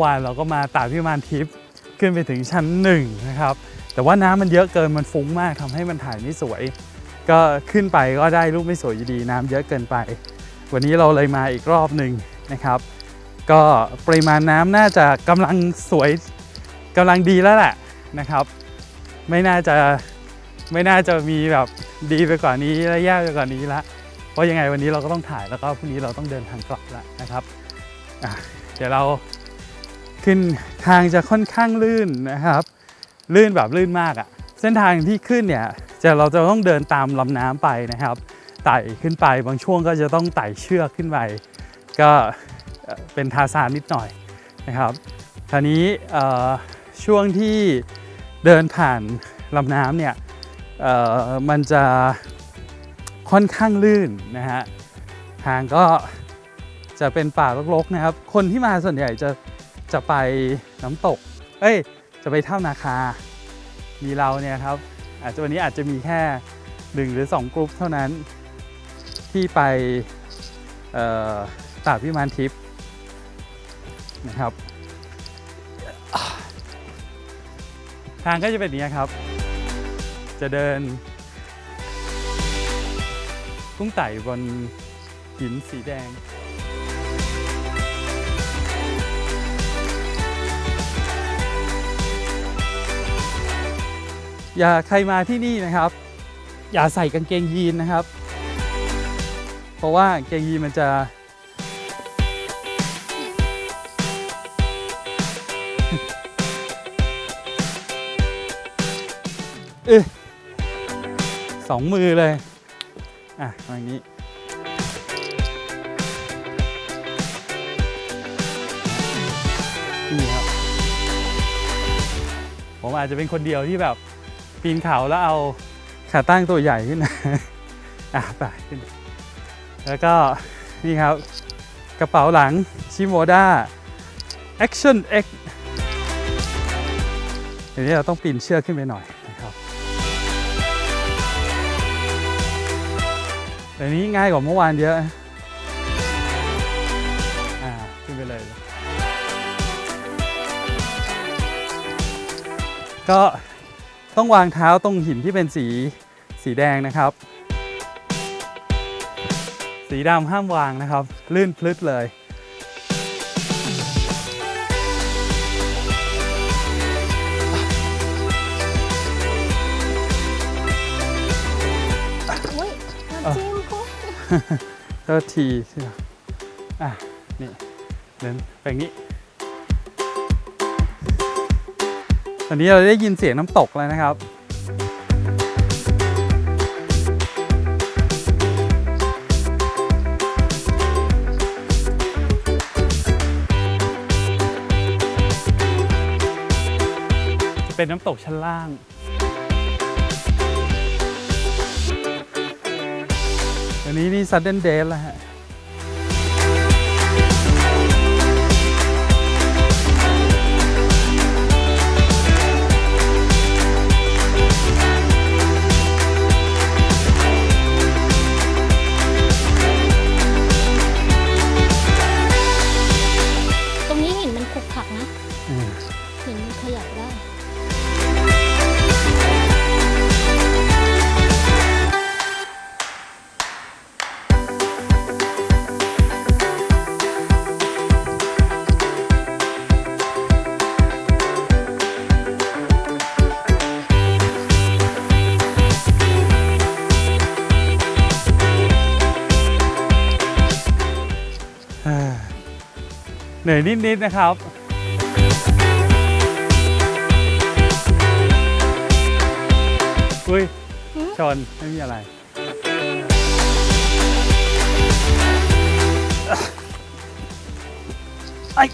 ื่อวานเราก็มาตาพิมานทิพย์ขึ้นไปถึงชั้นหนึ่งนะครับ แต่ว่าน้ำมันเยอะเกินมันฟุ้งมากทำให้มันถ่ายไม่สวย ก็ขึ้นไปก็ได้รูปไม่สวยอยู่ดีน้ำเยอะเกินไป วันนี้เราเลยมาอีกรอบหนึ่งนะครับ ก็ปริมาณน้ำน่าจะกำลังสวยกำลังดีแล้วแหละนะครับ ไม่น่าจะไม่น่าจะมีแบบดีไปกว่านี้และแย่ไปกว่านี้ละเพราะยังไงวันนี้เราก็ต้องถ่ายแล้วก็พรุ่งนี้เราต้องเดินทางกลับแล้วนะครับเดี๋ยวเรา ขึ้นทางจะค่อนข้างลื่นนะครับ ลื่นแบบลื่นมากอะ่ะ เส้นทางที่ขึ้นเนี่ยจะเราจะต้องเดินตามลำน้ำไปนะครับ ไต่ขึ้นไปบางช่วงก็จะต้องไต่เชือกขึ้นไปก็เป็นทาซานนิดหน่อยนะครับคราวนี้ช่วงที่เดินผ่านลำน้ำเนี่ยมันจะค่อนข้างลื่นนะฮะทางก็จะเป็นป่ารกๆนะครับ คนที่มาส่วนใหญ่จะ จะไปน้ำตก เอ้ย จะไปถ้ำนาคา มีเราเนี่ยครับ อาจจะวันนี้อาจจะมีแค่หนึ่งหรือสองกลุ่มเท่านั้นที่ไปตากพิมานทิพย์นะครับ ทางก็จะเป็นนี้ครับ จะเดิน กุ้งไต่บนหินสีแดง อย่าใครมาที่นี่นะครับ อย่าใส่กางเกงยีนนะครับ เพราะว่ากางเกงยีนมันจะเอยสองมือเลย อะอย่างนี้ นี่ครับ ผมอาจจะเป็นคนเดียวที่แบบ ปีนเขาแล้วเอาขาตั้งตัวใหญ่ขึ้นมาอะไปขึ้นแล้วก็นี่ครับ กระเป๋าหลังชิโมด้า Action X เดี๋ยวนี้เราต้องปีนเชือกขึ้นไปหน่อยนะครับแต่นี้ง่ายกว่าเมื่อวานเยอะอ่าขึ้นไปเลย ก็ ต้องวางเท้าตรงหินที่เป็นสีสีแดงนะครับ สีดำห้ามวางนะครับ ลื่นพลึดเลยอุ้ยน้ำจิ้มก็เท่าทีใช่ไหมอะ นี่เดินไปอย่าง ตอนนี้เราได้ยินเสียงน้ำตกแล้วนะครับ จะเป็นน้ำตกชั้นล่าง อันนี้นี่ sudden death แล้วฮะ นะอืมหินขยับได้เหนื่อยนิดๆนะครับ อุ้ยหือชนไม่มีอะไร ไอ้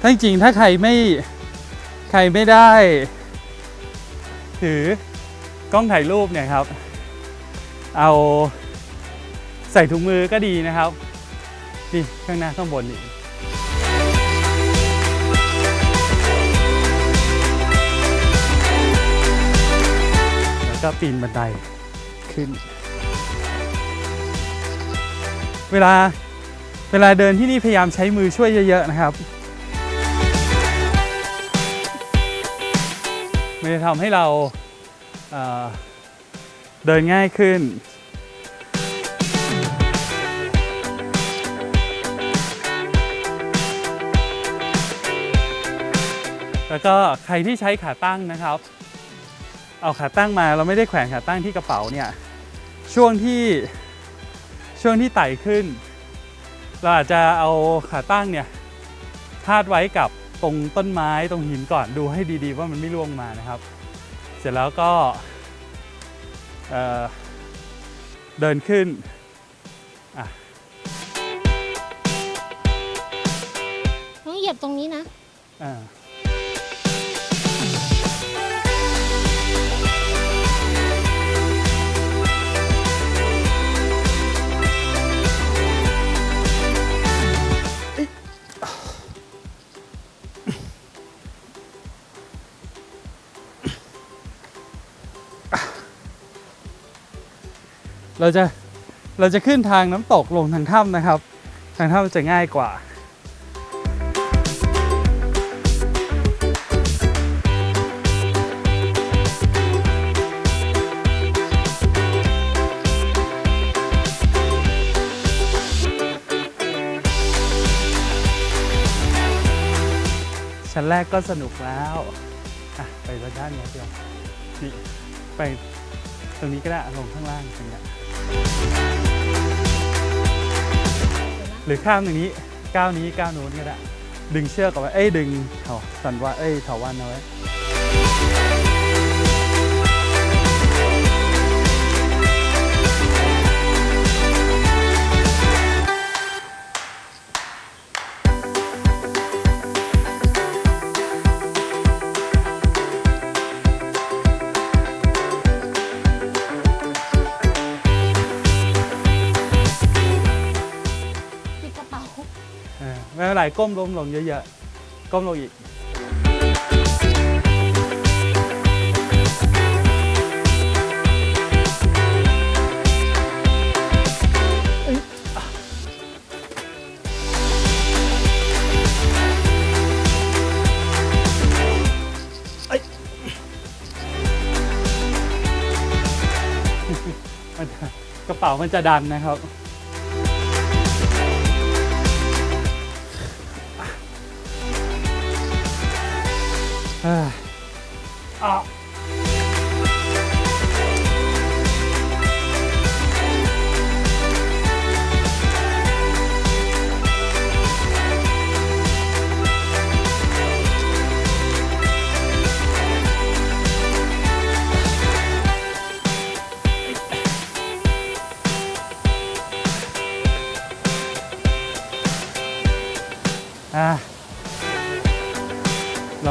ถ้าจริงๆถ้าใครไม่ใครไม่ได้ ถือกล้องถ่ายรูปเนี่ยครับ เอาใส่ถุงมือก็ดีนะครับ นี่ข้างหน้าข้างบนนี่ ก็ปีนบันไดขึ้น เวลาเวลาเดินที่นี่พยายามใช้มือช่วยเยอะๆนะครับ มันจะทำให้เราเเดินง่ายขึ้นแล้วก็ใครที่ใช้ขาตั้งนะครับ เอาขาตั้งมาเราไม่ได้แขวนขาตั้งที่กระเป๋าเนี่ยช่วงที่ช่วงที่ไต่ขึ้น เราอาจจะเอาขาตั้งเนี่ยพาดไว้กับตรงต้นไม้ตรงหินก่อนดูให้ดีๆ ว่ามันไม่ร่วงมานะครับ เสร็จแล้วก็เอ่อเดินขึ้นอะต้องเหยียบตรงนี้นะอ่า เราจะเราจะขึ้นทางน้ำตกลงทางถ้ำนะครับ ทางถ้ำจะง่ายกว่าชั้นแรกก็สนุกแล้ว ไปด้านนี้เดียวนี่ไป ตรงนี้ก็ได้ลงข้างล่างตรงนี้หรือข้ามตรงนี้ก้าวนี้ก้าวโน้นก็ได้ ดึงเชือกเอาไว้ เอ้ยดึงเถาสันว่าเอ้ยเถาวันเอาไว้ ก้มลงลงเยอะๆ ก้มลงอีกเอ้ยมันกระเป๋ามันจะดันนะครับ เ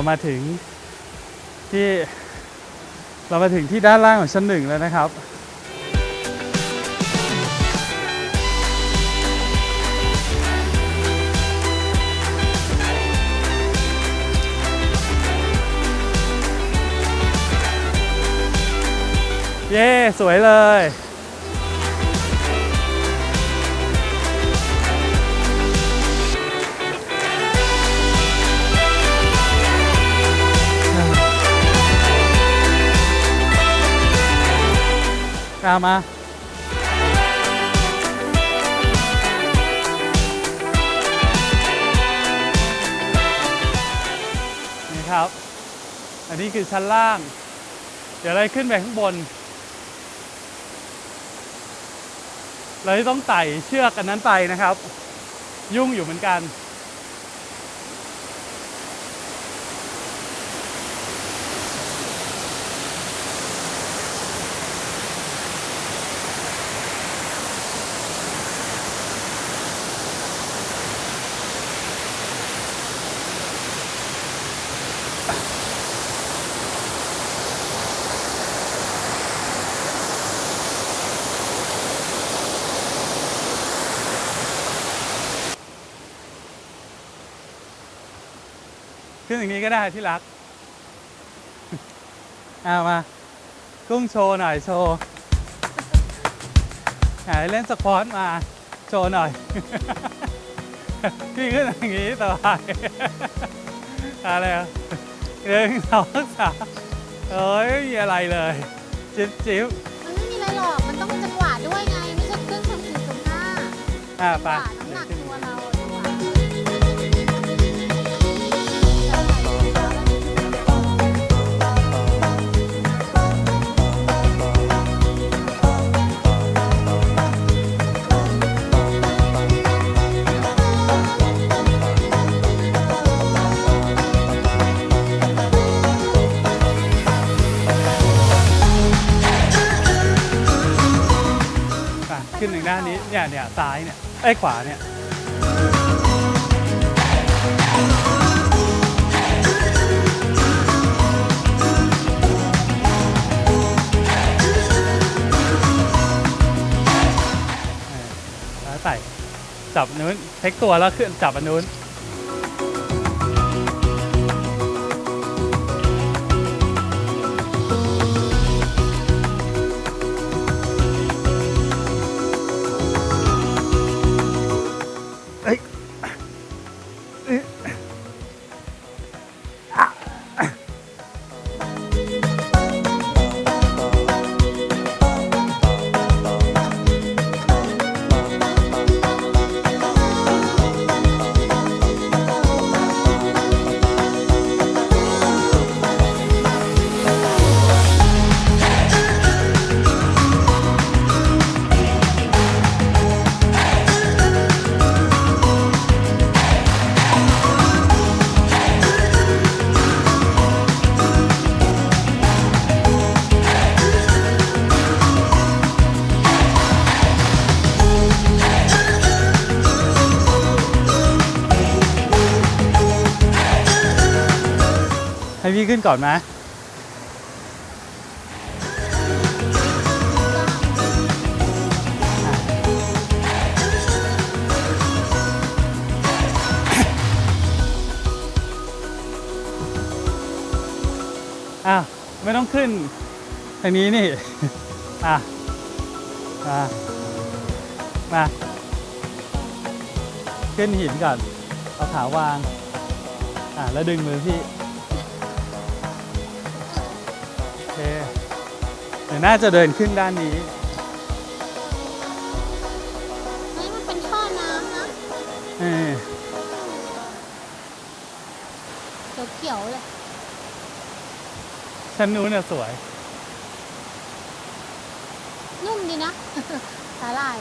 มาถึงที่เรามาถึงที่ด้านล่างของชั้นหนึ่งแล้วนะครับ เย้ สวยเลย ตามมานี่ครับ อันนี้คือชั้นล่าง เดี๋ยวเราขึ้นไปข้างบน เราจะต้องไต่เชือกอันนั้นไปนะครับ ยุ่งอยู่เหมือนกัน อย่างนี้ก็ได้ที่รักเอามา กุ้งโชว์หน่อยโชว์หายเล่นสควอตมา โชว์หน่อย พี่ขึ้นอย่างนี้สบายอะไรอะหนึ่งสองสามเอ้ยไม่มีอะไรเลย จิ๊บจิ๊บมันไม่มีอะไรหรอก มันต้องจังหวะด้วยไง ไม่ใช่เครื่องทำสี่สุ่มห้าอะจังหไปวะน้ำหนักตั นหนึ่งด้านนี้เนี่ยเนี่ยซ้ายเนี่ยไอ้ยขวาเนี่ยเออแล้วไต่จับนู้นเทคตัวแล้วขึ้นจับอันนู้น ให้พี่ขึ้นก่อนไหมอ้าวไม่ต้องขึ้นทางนี้นี่ อะ มามา ขึ้นหินก่อน เอาขาวาง อะ แล้วดึงมือพี่ น่าจะเดินขึ้นด้านนี้เฮ้ยมันเป็นท่อน้ำนะเออเขียวๆเลยชั้นนู้นน่ะสวย นุ่มดีนะ สาหร่าย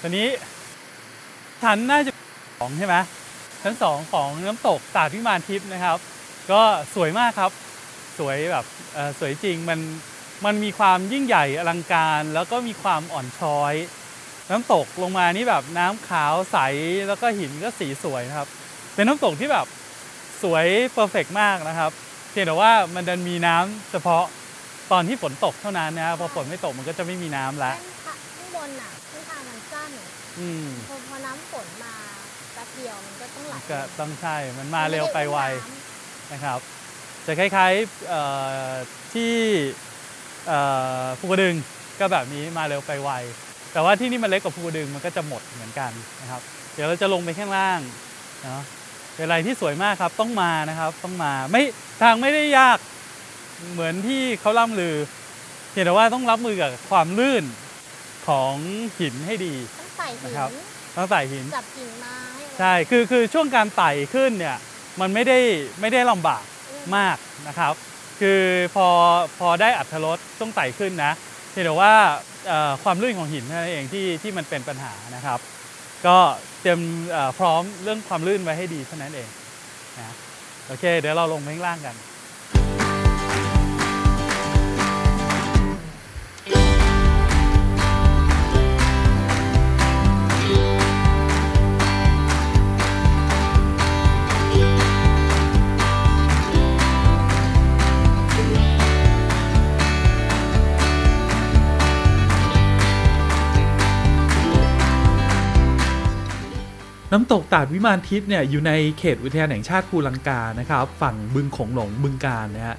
ตอนนี้ชั้นน่าจะสองใช่ไหมชั้นสองของน้ำตกตาดพิมานทิพย์นะครับ ก็สวยมากครับ สวยแบบเอ่อสวยจริงมันมันมีความยิ่งใหญ่อลังการ แล้วก็มีความอ่อนช้อย น้ำตกลงมานี่แบบน้ำขาวใสแล้วก็หินก็สีสวยนะครับ เป็นน้ำตกที่แบบสวยเพอร์เฟกมากนะครับเพียงแต่ว่ามันดันมีน้ำเฉพาะตอนที่ฝนตกเท่านั้นนะครับพอฝนไม่ตกมันก็จะไม่มีน้ำแล้วข้างบนน่ะข้างทางมันสั้นอืมพอพอน้ำฝนมาแป๊บเดียวมันก็ต้องไหลก็ต้องใช่มันมาเร็วไปไวม่ด้อุ้มน้นะครับ จะคล้ายๆเอ่อที่เอ่อภูกระดึงก็แบบนี้มาเร็วไปไว แต่ว่าที่นี่มันเล็กกว่าภูกระดึงมันก็จะหมดเหมือนกันนะครับ เดี๋ยวเราจะลงไปข้างล่างเนาะเป็นอะไรที่สวยมากครับต้องมานะครับต้องมาไม่ทางไม่ได้ยากเหมือนที่เขาล่ำลือเพียงแต่ว่าต้องรับมือกับความลื่นของหินให้ดีำต้องใส่หินนะครับต้องใส่หินจับกิ่งไม้อะไรใช่คือคือช่วงการไต่ขึ้นเนี่ยมันไม่ได้ไม่ได้ลำบาก มากนะครับ คือพอพอได้อัตรสต้องไต่ขึ้นนะเพียงแต่ว่าความลื่นของหินนั่นเองที่ที่มันเป็นปัญหานะครับ ก็เตรียมพร้อมเรื่องความลื่นไว้ให้ดีเท่านั้นเองนะโอเค เดี๋ยวเราลงไปข้างล่างกัน น้ำตกตาดวิมานทิพย์เนี่ยอยู่ในเขตอุทยานแห่งชาติภูลังกานะครับ ฝั่งบึงโขงหลงบึงการนะฮะ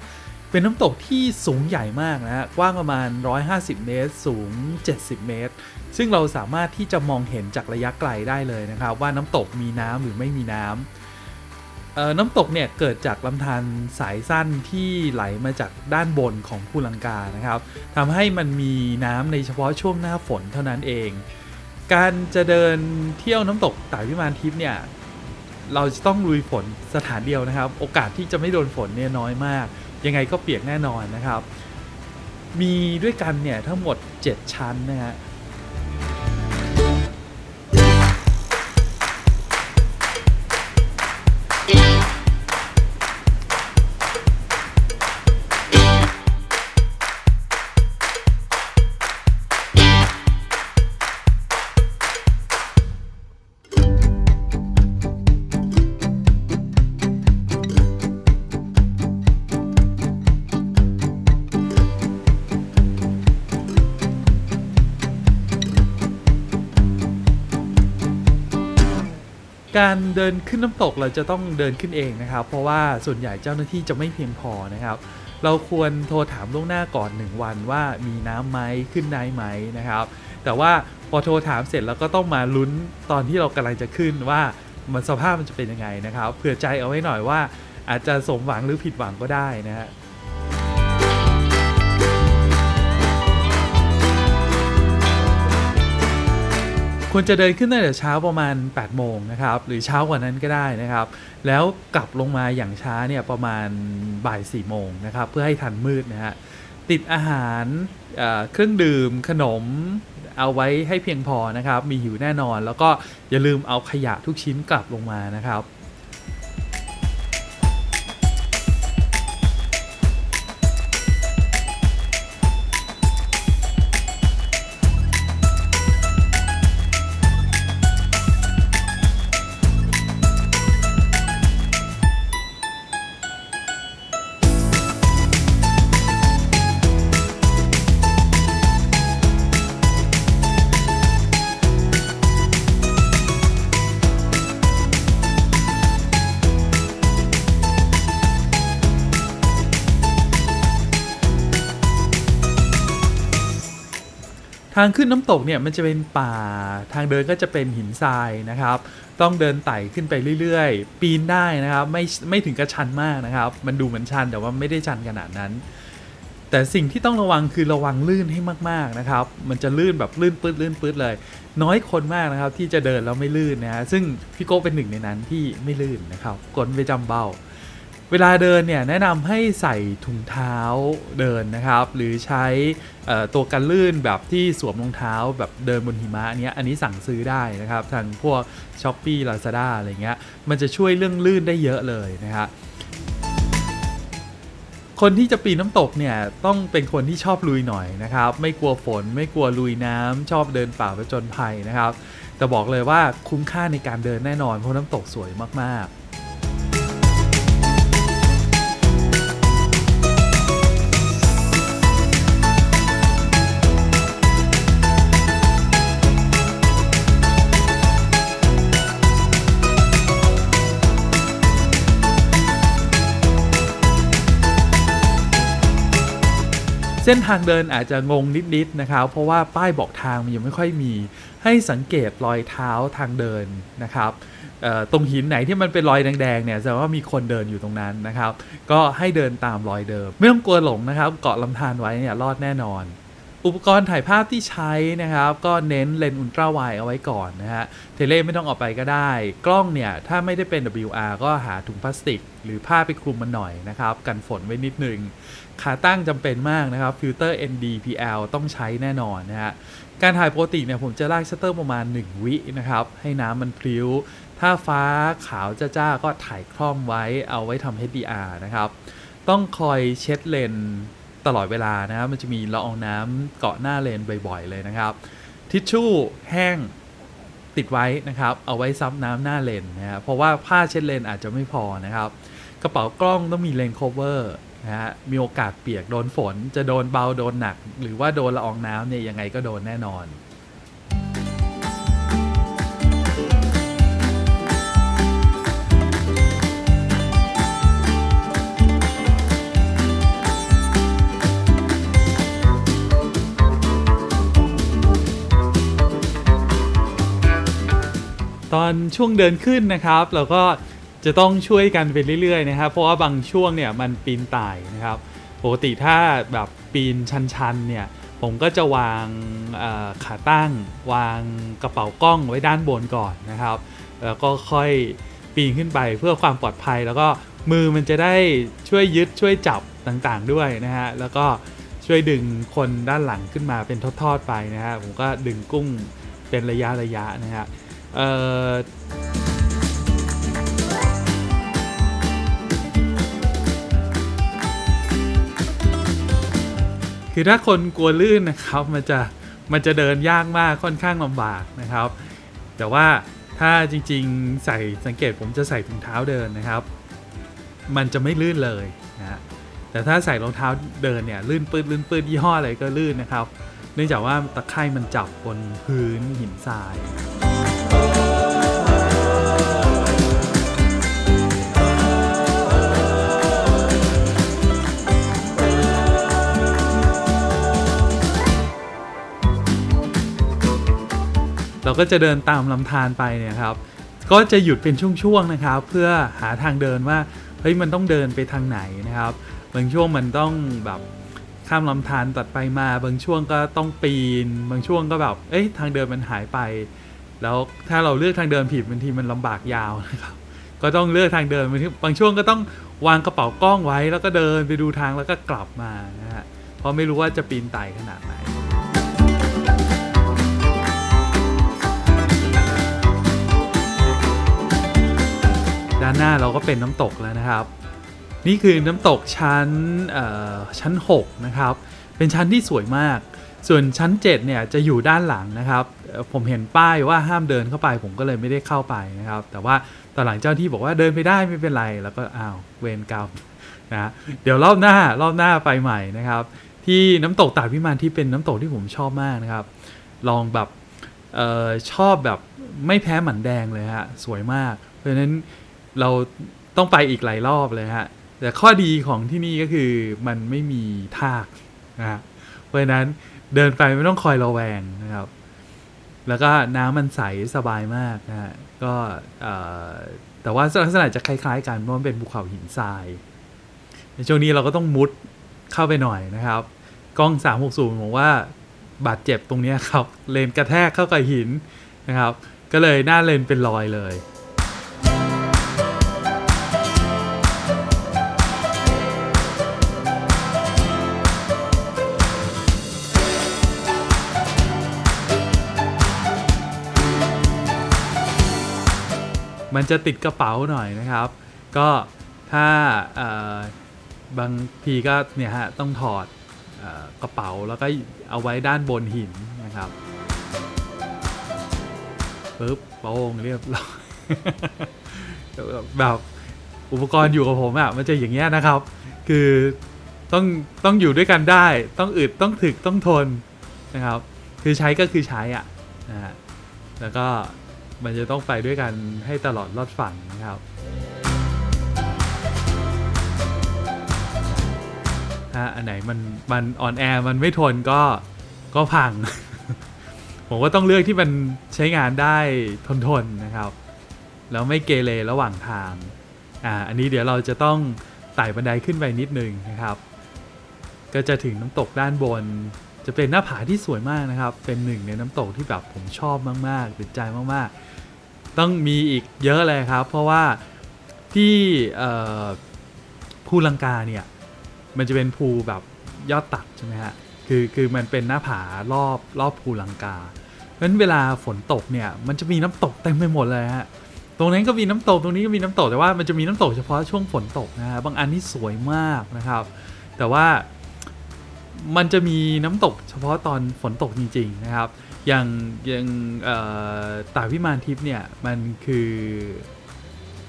เป็นน้ำตกที่สูงใหญ่มากนะฮะกว้างประมาณ 150 เมตร สูง 70 เมตร ซึ่งเราสามารถที่จะมองเห็นจากระยะไกลได้เลยนะครับ ว่าน้ำตกมีน้ำหรือไม่มีน้ำน้ำตกเนี่ยเกิดจากลำธารสายสั้นที่ไหลมาจากด้านบนของภูลังกานะครับทำให้มันมีน้ำในเฉพาะช่วงหน้าฝนเท่านั้นเอง การจะเดินเที่ยวน้ำตกต่ายวิมานทิพย์เนี่ยเราจะต้องลุยฝนสถานเดียวนะครับ โอกาสที่จะไม่โดนฝนเนี่ยน้อยมาก ยังไงก็เปียกแน่นอนนะครับ มีด้วยกันเนี่ยทั้งหมด 7 ชั้นนะฮะ การเดินขึ้นน้ำตกเราจะต้องเดินขึ้นเองนะครับ เพราะว่าส่วนใหญ่เจ้าหน้าที่จะไม่เพียงพอนะครับ เราควรโทรถามล่วงหน้าก่อน 1 วันว่ามีน้ำไหมขึ้นได้ไหมนะครับ แต่ว่าพอโทรถามเสร็จแล้วก็ต้องมาลุ้นตอนที่เรากำลังจะขึ้นว่ามันสภาพมันจะเป็นยังไงนะครับ เผื่อใจเอาไว้หน่อยว่าอาจจะสมหวังหรือผิดหวังก็ได้นะฮะ ควรจะเดินขึ้นตั้งแต่เช้าประมาณ 8 โมงนะครับ หรือเช้ากว่านั้นก็ได้นะครับ แล้วกลับลงมาอย่างช้าเนี่ยประมาณบ่าย4โมงนะครับ เพื่อให้ทันมืดนะฮะ ติดอาหารเอ่อเครื่องดื่มขนมเอาไว้ให้เพียงพอนะครับ มีหิวแน่นอน แล้วก็อย่าลืมเอาขยะทุกชิ้นกลับลงมานะครับ ทางขึ้นน้ำตกเนี่ยมันจะเป็นป่าทางเดินก็จะเป็นหินทรายนะครับ ต้องเดินไต่ขึ้นไปเรื่อยๆ ปีนได้นะครับไม่ไม่ถึงกระชันมากนะครับ มันดูเหมือนชันแต่ว่าไม่ได้ชันขนาดนั้น แต่สิ่งที่ต้องระวังคือระวังลื่นให้มากๆนะครับ มันจะลื่นแบบลื่นปื๊ดลื่นปื๊ดเลย น้อยคนมากนะครับ ที่จะเดินแล้วไม่ลื่นนะฮะซึ่งพี่โก้เป็นหนึ่งในนั้นที่ไม่ลื่นนะครับกลไปจำเบ้า เวลาเดินเนี่ยแนะนำให้ใส่ถุงเท้าเดินนะครับ หรือใช้ตัวกันลื่นแบบที่สวมรองเท้าแบบเดินบนหิมะเนี้ยอันนี้สั่งซื้อได้นะครับทางพวก s h อ p e e Lazada อะไรเงี้ยมันจะช่วยเรื่องลื่นได้เยอะเลยนะครับคนที่จะปีนน้ำตกเนี่ยต้องเป็นคนที่ชอบลุยหน่อยนะครับ ไม่กลัวฝน ไม่กลัวลุยน้ำชอบเดินป่าผจญภัยนะครับ แต่บอกเลยว่าคุ้มค่าในการเดินแน่นอนเพราะน้ำตกสวยมากๆ เส้นทางเดินอาจจะงงนิดๆนะครับ เพราะว่าป้ายบอกทางมันยังไม่ค่อยมี ให้สังเกตรอยเท้าทางเดินนะครับตรงหินไหนที่มันเป็นรอยแดงๆเนี่ยแสดงว่ามีคนเดินอยู่ตรงนั้นนะครับ ก็ให้เดินตามรอยเดิม ไม่ต้องกลัวหลงนะครับ เกาะลำธารไว้เนี่ยรอดแน่นอน อุปกรณ์ถ่ายภาพที่ใช้นะครับ ก็เน้นเลนส์อุลตราไวเอาไว้ก่อนนะฮะเทเลไม่ต้องเอาไปก็ได้ กล้องเนี่ยถ้าไม่ได้เป็น WR ก็หาถุงพลาสติก หรือผ้าไปคลุมมันหน่อยนะครับ กันฝนไว้นิดนึง ขาตั้งจำเป็นมากนะครับฟิลเตอร์ NDPL ต้องใช้แน่นอนนะฮะการถ่ายปกติเนี่ยผมจะลากชัตเตอร์ประมาณ 1 วินะครับ ให้น้ำมันพลิ้ว ถ้าฟ้าขาวจ้าๆก็ถ่ายคล่อมไว้เอาไว้ทำ HDR นะครับ ต้องคอยเช็ดเลนตลอดเวลานะครับมันจะมีละอองน้ำเกาะหน้าเลนบ่อยๆ เลยนะครับ ทิชชู่แห้งติดไว้นะครับ เอาไว้ซับน้ำหน้าเลนนะครับเพราะว่าผ้าเช็ดเลนอาจจะไม่พอนะครับ กระเป๋ากล้องต้องมีเลนส์ cover นะฮะมีโอกาสเปียกโดนฝน จะโดนเบาโดนหนัก หรือว่าโดนละอองน้ำเนี่ยยังไงก็โดนแน่นอนตอนช่วงเดินขึ้นนะครับ เราก็ จะต้องช่วยกันไปเรื่อยๆนะครับ เพราะว่าบางช่วงเนี่ยมันปีนต่ายนะครับปกติถ้าแบบปีนชันๆเนี่ยผมก็จะวางขาตั้ง วางกระเป๋ากล้องไว้ด้านบนก่อนนะครับ แล้วก็ค่อยปีนขึ้นไปเพื่อความปลอดภัย แล้วก็มือมันจะได้ช่วยยึดช่วยจับต่างๆด้วยนะฮะแล้วก็ช่วยดึงคนด้านหลังขึ้นมาเป็นทอดๆไปนะฮะผมก็ดึงกุ้งเป็นระยะระยะนะฮะเอ่อ คือถ้าคนกลัวลื่นนะครับมันจะมันจะเดินยากมากค่อนข้างลำบากนะครับ แต่ว่าถ้าจริงๆใส่สังเกตผมจะใส่ถุงเท้าเดินนะครับ มันจะไม่ลื่นเลยนะแต่ถ้าใส่รองเท้าเดินเนี่ยลื่นปืดลื่นปืดยี่ห้ออะไรก็ลื่นนะครับ เนื่องจากว่าตะไคร่มันจับบนพื้นหินทราย เราก็จะเดินตามลำธารไปเนี่ยครับ ก็จะหยุดเป็นช่วงๆนะครับ เพื่อหาทางเดินว่าเฮ้ยมันต้องเดินไปทางไหนนะครับบางช่วงมันต้องแบบข้ามลำธารตัดไปมาบางช่วงก็ต้องปีน บางช่วงก็แบบเอ้ยทางเดินมันหายไป แล้วถ้าเราเลือกทางเดินผิดบางทีมันลำบากยาวนะครับก็ต้องเลือกทางเดินบางทีบางช่วงก็ต้องวางกระเป๋ากล้องไว้ แล้วก็เดินไปดูทางแล้วก็กลับมานะฮะเพราะไม่รู้ว่าจะปีนไต่ขนาดไหนานหน้าเราก็เป็นน้ำตกแล้วนะครับ นี่คือน้ำตกชั้นชั้น 6 นะครับ เป็นชั้นที่สวยมาก ส่วนชั้น 7 เนี่ยจะอยู่ด้านหลังนะครับ ผมเห็นป้ายว่าห้ามเดินเข้าไป ผมก็เลยไม่ได้เข้าไปนะครับ แต่ว่าตอนหลังเจ้าที่บอกว่าเดินไปได้ไม่เป็นไร แล้วก็อ้าวเวรกรรมนะเดี๋ยวรอบหน้ารอบหน้าไปใหม่นะครับ ที่น้ำตกตาดพิมานที่เป็นน้ำตกที่ผมชอบมากนะครับ ลองแบบออชอบแบบไม่แพ้หมันแดงเลยฮะสวยมาก เพราะฉะนั้น เราต้องไปอีกหลายรอบเลยฮะ แต่ข้อดีของที่นี่ก็คือมันไม่มีทากนะฮะเพราะนั้นเดินไปไม่ต้องคอยระแวงนะครับ แล้วก็น้ำมันใสสบายมากนะฮะก็แต่ว่าลักษณะจะคล้ายๆกันเพราะมันเป็นภูเขาหินทราย ในช่วงนี้เราก็ต้องมุดเข้าไปหน่อยนะครับ กล้อง 360ผมว่าบาดเจ็บตรงนี้ครับ เลนกระแทกเข้ากับหินนะครับ ก็เลยหน้าเลนเป็นรอยเลย มันจะติดกระเป๋าหน่อยนะครับ ก็ถ้าบางทีก็เนี่ยฮะต้องถอดอกระเป๋าแล้วก็เอาไว้ด้านบนหินนะครับปึ๊บโป้งเรียบร้อยแบบอุปกรณ์อยู่กับผมอะ่ะมันจะอย่างเงี้ยนะครับ คือต้องต้องอยู่ด้วยกันได้ ต้องอึดต้องถึกต้องทนนะครับ คือใช้ก็คือใช้อะ่ะนะฮะแล้วก็ มันจะต้องไปด้วยกันให้ตลอดรอดฝั่งนะครับถ้าอันไหนมันมันออนแอมันไม่ทนก็ก็พัง ผมก็ต้องเลือกที่มันใช้งานได้ทนทนนะครับ แล้วไม่เกเรระหว่างทางอ่าอันนี้เดี๋ยวเราจะต้องไต่บันไดขึ้นไปนิดนึงนะครับ ก็จะถึงน้ำตกด้านบน จะเป็นหน้าผาที่สวยมากนะครับ เป็นหนึ่งในน้ำตกที่แบบผมชอบมากๆติดใจมากๆ ต้องมีอีกเยอะเลยครับ เพราะว่าที่ภูลังกาเนี่ยมันจะเป็นภูแบบยอดตัดใช่ไหมฮะคือคือมันเป็นหน้าผารอบรอบภูลังกาเพราะฉะนั้นเวลาฝนตกเนี่ยมันจะมีน้ำตกเต็มไปหมดเลยฮะตรงนั้นก็มีน้ำตกตรงนี้ก็มีน้ำตกแต่ว่ามันจะมีน้ำตกเฉพาะช่วงฝนตกนะฮะบางอันที่สวยมากนะครับ แต่ว่ามันจะมีน้ำตกเฉพาะตอนฝนตกจริง ๆนะครับ อย่างอย่างตาวิมานทิพย์เนี่ยมันคือ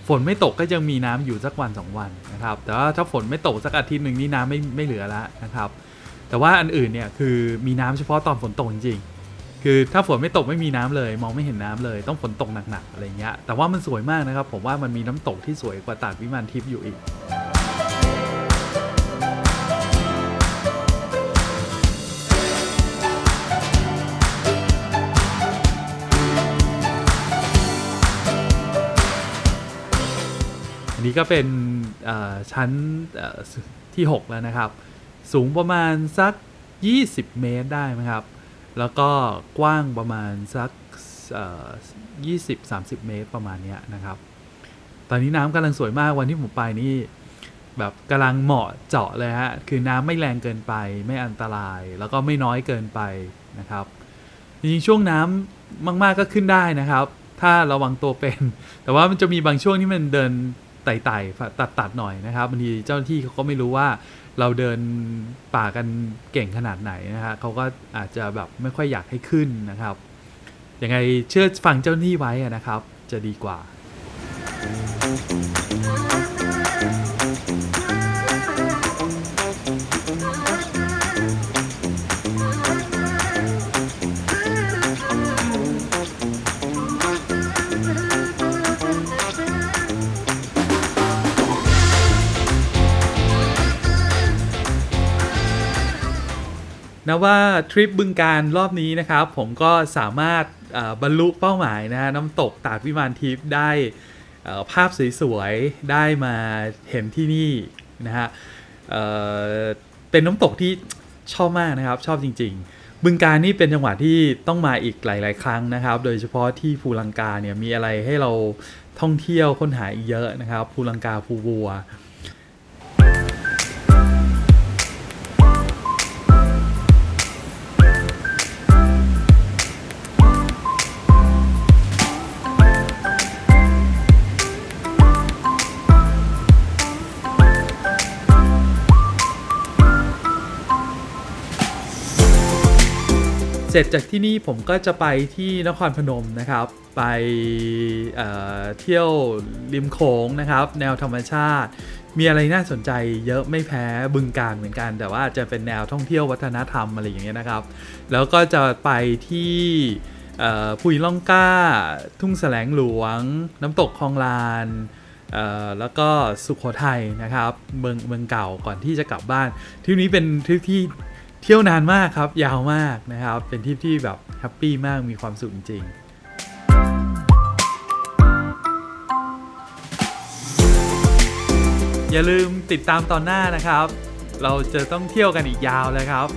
ฝนไม่ตกก็ยังมีน้ำอยู่สักวันสองวันนะครับ แต่ว่าถ้าฝนไม่ตกสักอาทิตย์หนึ่งนี่น้ำไม่ไม่เหลือแล้วนะครับ แต่ว่าอันอื่นเนี่ยคือมีน้ำเฉพาะตอนฝนตกจริงๆ คือถ้าฝนไม่ตกไม่มีน้ำเลย มองไม่เห็นน้ำเลยต้องฝนตกหนักๆอะไรเงี้ย แต่ว่ามันสวยมากนะครับ ผมว่ามันมีน้ำตกที่สวยกว่าตาดวิมานทิพย์อยู่อีก นี่ก็เป็นชั้นที่ 6 แล้วนะครับ สูงประมาณสัก 20 เมตรได้ไหมครับ แล้วก็กว้างประมาณสักเอ่อ20-30 เมตรประมาณเนี้ยนะครับ ตอนนี้น้ำกำลังสวยมากวันที่ผมไปนี่แบบกำลังเหมาะเจาะเลยฮะ คือน้ำไม่แรงเกินไปไม่อันตราย แล้วก็ไม่น้อยเกินไปนะครับจริงช่วงน้ำมาก ๆก็ขึ้นได้นะครับ ถ้าระวังตัวเป็น แต่ว่ามันจะมีบางช่วงที่มันเดิน ไต่ไตัดตัดหน่อยนะครับบางทีเจ้าหน้าที่เขาก็ไม่รู้ว่าเราเดินป่ากันเก่งขนาดไหนนะฮะเขาก็อาจจะแบบไม่ค่อยอยากให้ขึ้นนะครับยังไงเชื่อฟังเจ้าหน้าที่ไว้นะครับ จะดีกว่า นะว่าทริปบึงการรอบนี้นะครับ ผมก็สามารถบรรลุเป้าหมายนะฮะน้ำตกตาดวิมานทิพย์ได้ภาพสวยๆ ได้มาเห็นที่นี่นะฮะเเป็นน้ำตกที่ชอบมากนะครับ ชอบจริง ๆ บึงการนี่เป็นจังหวัดที่ต้องมาอีกหลาย ๆ ครั้งนะครับ โดยเฉพาะที่ภูลังกาเนี่ยมีอะไรให้เราท่องเที่ยวค้นหาอีกเยอะนะครับภูลังกาภูวัว เสร็จจากที่นี่ผมก็จะไปที่นครพนมนะครับ ไปเเที่ยวริมโขงนะครับ แนวธรรมชาติ มีอะไรน่าสนใจเยอะไม่แพ้บึงการเหมือนกัน แต่ว่าจะเป็นแนวท่องเที่ยววัฒนธรรมอะไรอย่างเงี้ยนะครับ แล้วก็จะไปที่พุยล่องก้า ทุ่งแสลงหลวง น้ำตกคลองลานแล้วก็สุขโขทัยนะครับเมืองเมืองเก่าก่อนที่จะกลับบ้านทริปนี้เป็นทริปที่ เที่ยวนานมากครับ ยาวมากนะครับ เป็นทริปที่แบบแฮปปี้มากมีความสุขจริงอย่าลืมติดตามตอนหน้านะครับ เราจะต้องเที่ยวกันอีกยาวเลยครับ